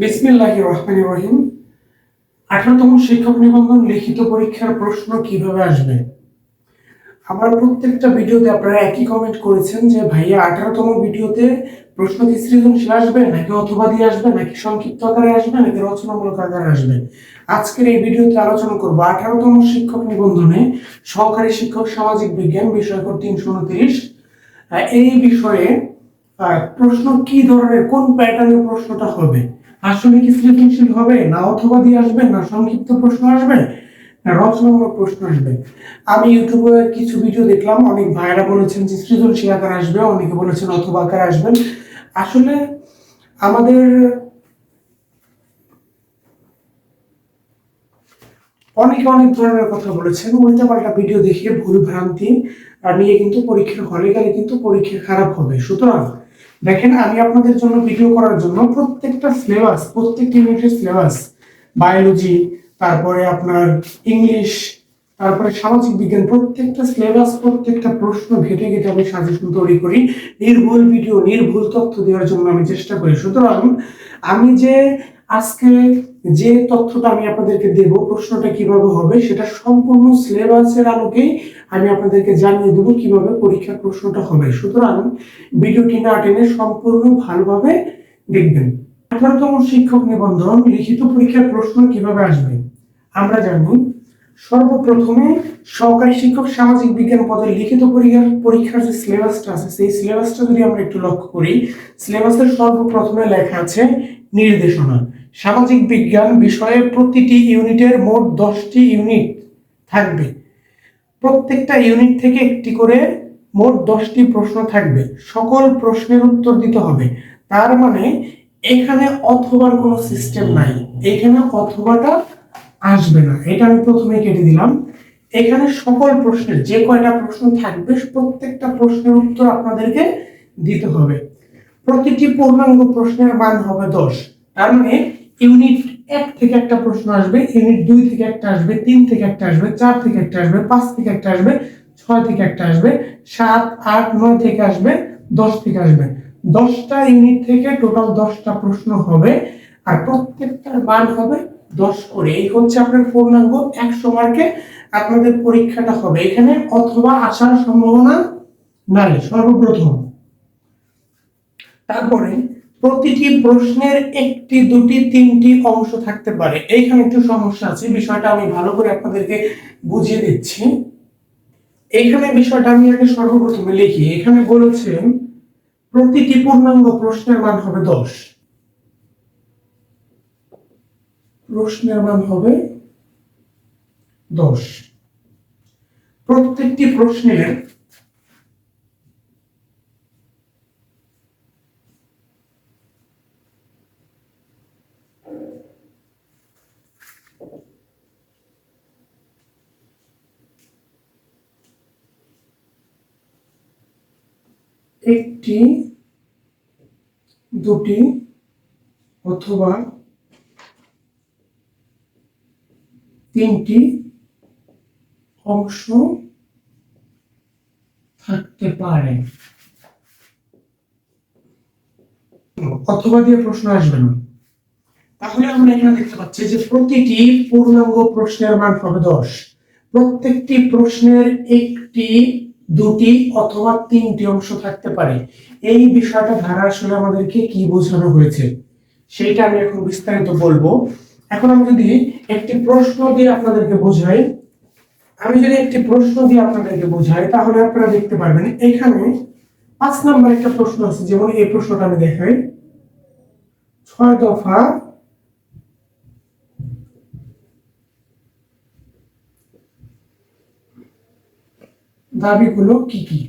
বিসমিল্লাহ রহমান রহিম। আঠারোতম শিক্ষক নিবন্ধন লিখিত পরীক্ষার প্রশ্ন কীভাবে আসবে? আমার প্রত্যেকটা ভিডিওতে আপনারা একই কমেন্ট করেছেন যে, ভাইয়া, আঠারোতম ভিডিওতে প্রশ্ন কি সৃজনশীল আসবে, নাকি অথবা দিয়ে আসবে, নাকি সংক্ষিপ্ত আকারে আসবে, নাকি রচনামূলক আকারে আসবে? আজকের এই ভিডিওতে আলোচনা করব আঠারোতম শিক্ষক নিবন্ধনে সহকারী শিক্ষক সামাজিক বিজ্ঞান বিষয় কর তিনশো উনত্রিশ। এই বিষয়ে প্রশ্ন কি ধরনের, কোন প্যাটার্নের প্রশ্নটা হবে? আসলে কি সৃজনশীল হবে? না অথবা দিয়ে আসবে? না সংক্ষিপ্ত প্রশ্ন আসবে? রচনামূলক প্রশ্ন আসবে? আমি ইউটিউবে কিছু ভিডিও দেখলাম। অনেক ভাইরা বলেছেন যে সৃজনশীল আকার আসবে, অনেকে বলেছেন অথবা আকার আসবেন। আসলে আমাদের অনেকে অনেক ধরনের কথা বলেছেন। উল্টাপাল্টা ভিডিও দেখে ভুল ভ্রান্তি নিয়ে কিন্তু পরীক্ষার হলে গেলে কিন্তু পরীক্ষা খারাপ হবে। সুতরাং দেখেন, আমি আপনাদের জন্য ভিডিও করার জন্য প্রত্যেকটা সিলেবাস প্রত্যেকটি ইউনিটের সিলেবাস বায়োলজি তারপরে আপনার ইংলিশ তারপরে সামাজিক বিজ্ঞান, প্রত্যেকটা সিলেবাস প্রত্যেকটা প্রশ্ন ঘেটে ঘেটে আমি সাজেশন তৈরি করি। নির্ভুল ভিডিও নির্ভুল তথ্য দেওয়ার জন্য আমি চেষ্টা করি। সুতরাং, আমি যে আজকে যে তথ্যটা আমি আপনাদেরকে দেব, প্রশ্নটা কীভাবে হবে, সেটা সম্পূর্ণ সিলেবাসের আলোকেই আমি আপনাদেরকে জানিয়ে দেবো কীভাবে পরীক্ষার প্রশ্নটা হবে। সুতরাং ভিডিওটি না টেনে সম্পূর্ণ ভালোভাবে দেখবেন। আঠারোতম শিক্ষক নিবন্ধন, লিখিত পরীক্ষার প্রশ্ন কীভাবে আসবে? আমরা জানি, সর্বপ্রথমে সহকারী শিক্ষক সামাজিক বিজ্ঞান পদের লিখিত পরীক্ষার পরীক্ষার যে সিলেবাসটা আছে, সেই সিলেবাসটা যদি আমরা একটু লক্ষ্য করি, সিলেবাসের সর্বপ্রথমে লেখা আছে নির্দেশনা। সামাজিক বিজ্ঞান বিষয়ে প্রতিটি ইউনিটের মোট দশটি ইউনিট থাকবে। প্রত্যেকটা ইউনিট থেকে একটি করে মোট দশটি প্রশ্ন থাকবে। সকল প্রশ্নের উত্তর দিতে হবে। তার মানে এখানে অথবার কোনো সিস্টেম নাই। এখানে অথবাটা আসবে না। এটা আমি প্রথমে কেটে দিলাম। এখানে সকল প্রশ্নের যে কয়টা প্রশ্ন থাকবে, প্রত্যেকটা প্রশ্নের উত্তর আপনাদেরকে দিতে হবে। প্রতিটি পূর্ণাঙ্গ প্রশ্নের মান হবে দশ। তার মানে ইউনিট এক থেকে একটা প্রশ্ন আসবে, ইউনিট দুই থেকে একটা আসবে, তিন থেকে একটা আসবে, চার থেকে একটা আসবে, পাঁচ থেকে একটা আসবে, ছয় থেকে একটা আসবে, সাত, আট, নয় থেকে আসবে, দশ থেকে আসবে। দশটা ইউনিট থেকে টোটাল দশটা প্রশ্ন হবে, আর প্রত্যেকটার মান হবে দশ করে। এই হচ্ছে আপনার পূর্ণাঙ্গ একশো মার্কে আপনাদের পরীক্ষাটা হবে। এখানে অথবা আসার সম্ভাবনা নাই, সর্বপ্রথম। তারপরে প্রতিটি প্রশ্নের একটি, দুটি, তিনটি অংশ থাকতে পারে। এইখানে একটু সমস্যা আছে, বিষয়টা আমি ভালো করে আপনাদেরকে বুঝিয়ে দিচ্ছি। এইখানে বিষয়টা আমি আগে সর্বপ্রথমে লিখি। এখানে বলেছেন, প্রতিটি পূর্ণাঙ্গ প্রশ্নের মান হবে দশ। প্রশ্নের মান হবে দশ। প্রত্যেকটি প্রশ্নের একটি, দুটি অথবা তিনটি অংশ থাকতে পারে। অথবা দিয়ে প্রশ্ন আসবে না। তাহলে আমরা এখানে দেখতে পাচ্ছি যে প্রতিটি পূর্ণাঙ্গ প্রশ্নের মান হবে দশ। প্রত্যেকটি প্রশ্নের একটি দুটি অথবা তিনটি অংশ থাকতে পারে। এই বিষয়টা ধারা আসলে আমাদেরকে কি বোঝানো হয়েছে, সেইটা আমি এখন বিস্তারিত বলব। এখন আমি যদি একটি প্রশ্ন দিয়ে আপনাদেরকে বোঝাই, আমি যদি একটি প্রশ্ন দিয়ে আপনাদেরকে বোঝাই, তাহলে আপনারা দেখতে পারবেন, এখানে পাঁচ নাম্বার একটা প্রশ্ন আছে, যেমন এই প্রশ্নটা আমি দেখাই। ছয় দফা দাবিগুলো কি কি?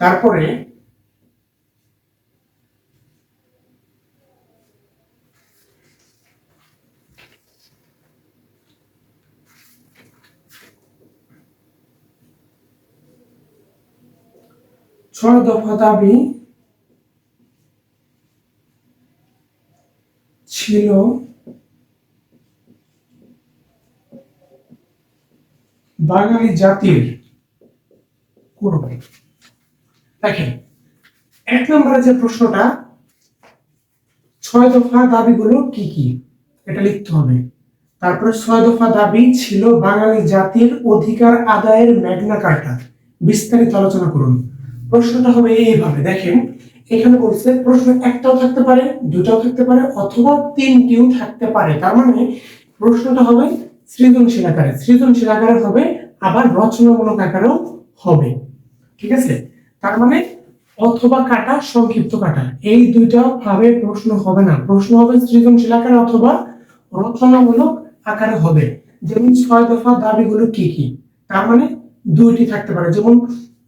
তারপরে ছয় দফা দাবি ছিল বাঙালি জাতির করবে। দেখেন, এক নম্বরে যে প্রশ্নটা, ছয় দফা দাবিগুলো কি কি? এটা লিখতে হবে। তারপরে ছয় দফা দাবি ছিল বাঙালি জাতির অধিকার আদায়ের ম্যাগনা কার্টা বিস্তারিত আলোচনা করুন। প্রশ্নটা হবে এইভাবে, দেখেন, এখানে বলছে, প্রশ্ন একটাও থাকতে পারে, দুটাও থাকতে পারে, অথবা তিনটিও থাকতে পারে। তার মানে প্রশ্নটা হবে সৃজনশীল আকারে। সৃজনশীল আকারে হবে, আবার রচনামূলক আকারেও হবে। ঠিক আছে? তার মানে অথবা কাটা, সংক্ষিপ্ত কাটা। এই দুইটা ভাবে প্রশ্ন হবে না। প্রশ্ন হবে সৃজনশীল আকারে অথবা রচনামূলক আকারে হবে। যেমন ছয় দফা দাবিগুলো কি কি? তার মানে দুইটি থাকতে পারে। যেমন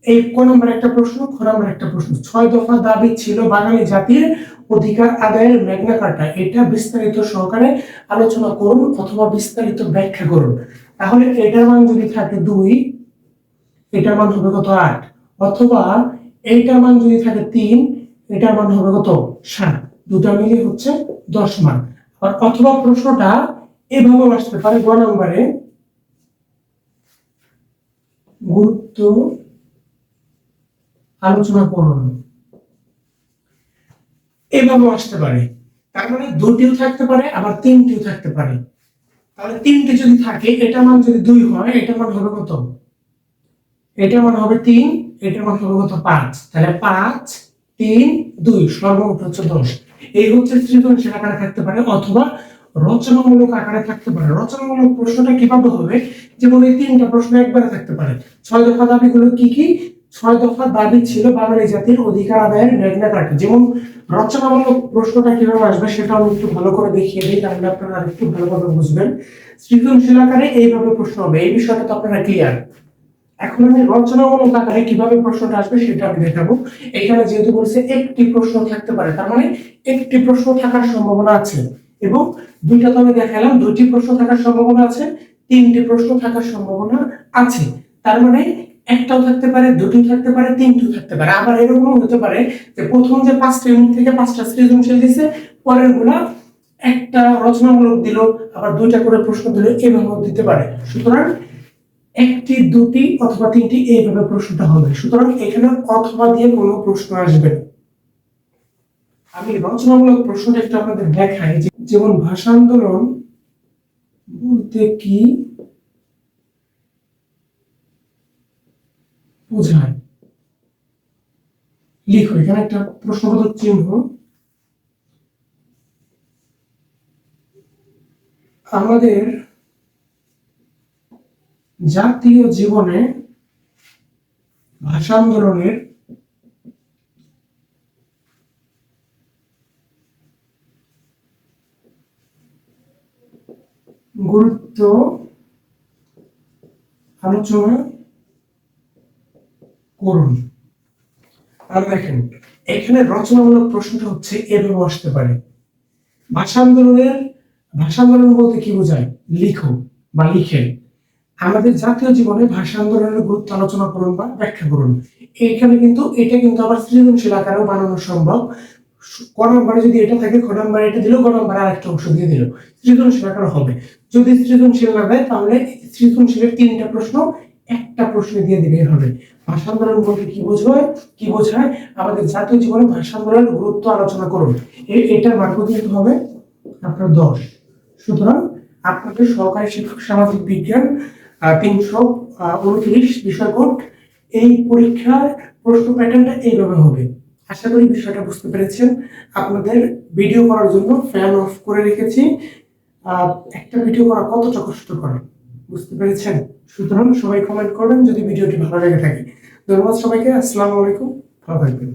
এই ক নম্বর একটা প্রশ্ন, খ নম্বর একটা প্রশ্ন। ছয় দফা দাবি ছিল বাঙালি জাতির অধিকার আদায়ের ম্যাগনা কার্টা এটা বিস্তারিত সহকারে আলোচনা করুন অথবা বিস্তারিত ব্যাখ্যা করুন। তাহলে এটার মান যদি থাকে দুই, এটার মান হবে কত আট? অথবা এইটার মান যদি থাকে তিন, এটার মান হবে কত? সাত। দুটা মিলে হচ্ছে দশ মান। আর অথবা প্রশ্নটা এভাবেও আসতে পারে গ নম্বরে গুরুত্ব আলোচনা করুন। এভাবেও আসতে পারে। তার মানে দুটিও থাকতে পারে, আবার তিনটিও থাকতে পারে। তাহলে তিনটি যদি থাকে এটা মান যদি দুই হয় এটা মান হবে কত? এটা মান হবে তিন এটা মান হবে কত? পাঁচ। তাহলে পাঁচ, তিন, দুই, সর্বমোট হচ্ছে দশ। এই হচ্ছে সৃজনশীল আকারে থাকতে পারে অথবা রচনামূলক আকারে থাকতে পারে। রচনামূলক প্রশ্নটা কীভাবে হবে? যেমন এই তিনটা প্রশ্ন একবারে থাকতে পারে। ছয় দফা দাবিগুলো কি কি? ছয় দফা দাবি ছিল বাঙালি জাতির অধিকার আদায়ের কার্টা যেমন রচনামূলক প্রশ্নটা কীভাবে আসবে সেটা আমি একটু ভালো করে দেখিয়ে দিই, তাহলে আপনারা আরেকটু ভালোভাবে বুঝবেন। সৃজনশীল আকারে এইভাবে প্রশ্ন হবে। এই বিষয়টা তো আপনারা ক্লিয়ার এখন আমি রচনামূলক আকারে কীভাবে প্রশ্নটা আসবে সেটা আমি দেখাবো। এখানে যেহেতু বলছে একটি প্রশ্ন থাকতে পারে, তার মানে একটি প্রশ্ন থাকার সম্ভাবনা আছে এবং দুইটা তো আমি দেখালাম, দুইটি প্রশ্ন থাকার সম্ভাবনা আছে, তিনটি প্রশ্ন থাকার সম্ভাবনা আছে। তার মানে একটাও থাকতে পারে দুটিও থাকতে পারে, তিনটিও থাকতে পারে। আবার এরকম হতে পারে যে প্রথম যে পাঁচটা ইউনিট থেকে পাঁচটা সৃজনশীল দিছে, পরেরগুলা একটা রচনামূলক দিল, আবার দুইটা করে প্রশ্ন দিল, এভাবেও দিতে পারে। সুতরাং একটি, দুটি অথবা তিনটি এইভাবে প্রশ্নটা হবে। সুতরাং এখানে অথবা দিয়ে কোনো প্রশ্ন আসবে না। আমি রচনামূলক প্রশ্নটা একটু আপনাদের দেখাই যেমন ভাষা আন্দোলন বলতে কি বোঝায়? লিখো, এখানে একটা প্রশ্নবোধক চিহ্ন। আমাদের জাতীয় জীবনে ভাষা আন্দোলনের গুরুত্ব আলোচনা করুন। আর দেখেন, এখানে রচনামূলক প্রশ্নটা হচ্ছে, এভাবে আসতে পারে। ভাষা আন্দোলনের ভাষা আন্দোলন বলতে কি বোঝায়? লিখো বা লিখে আমাদের জাতীয় জীবনে ভাষা আন্দোলনের গুরুত্ব আলোচনা করুন বা ব্যাখ্যা করুন। এখানে কিন্তু, এটা কিন্তু আবার সৃজনশীল আকারেও বানানো সম্ভব। ক নম্বরে যদি এটা থাকে খ নম্বরে এটা দিল ক নম্বরে আরেকটা অংশ দিয়ে দিল। সৃজনশীল আকারে হবে। যদি সৃজনশীল না দেয়, তাহলে সৃজনশীলের তিনটা প্রশ্ন, একটা প্রশ্ন দিয়ে দিলেই হবে। ভাষা আন্দোলন বলতে কি বোঝায়? কি বোঝায়? আমাদের জাতীয় জীবনে ভাষা আন্দোলনের গুরুত্ব আলোচনা করুন। এটার মার্ক কিন্তু হবে আপনার দশ। সুতরাং আপনাদের সহকারী শিক্ষক, সামাজিক বিজ্ঞান তিনশো উনত্রিশ বিষয় কোড এই পরীক্ষার প্রশ্ন প্যাটার্নটা এইভাবে হবে। আশা করি বিষয়টা বুঝতে পেরেছেন। আপনাদের ভিডিও করার জন্য ফ্যান অফ করে রেখেছি। একটা ভিডিও করা কতটা কষ্টকর, বুঝতে পেরেছেন? সুতরাং সবাই কমেন্ট করবেন যদি ভিডিওটি ভালো লেগে থাকে। ধন্যবাদ সবাইকে। আসসালামু আলাইকুম। ভালো থাকবেন।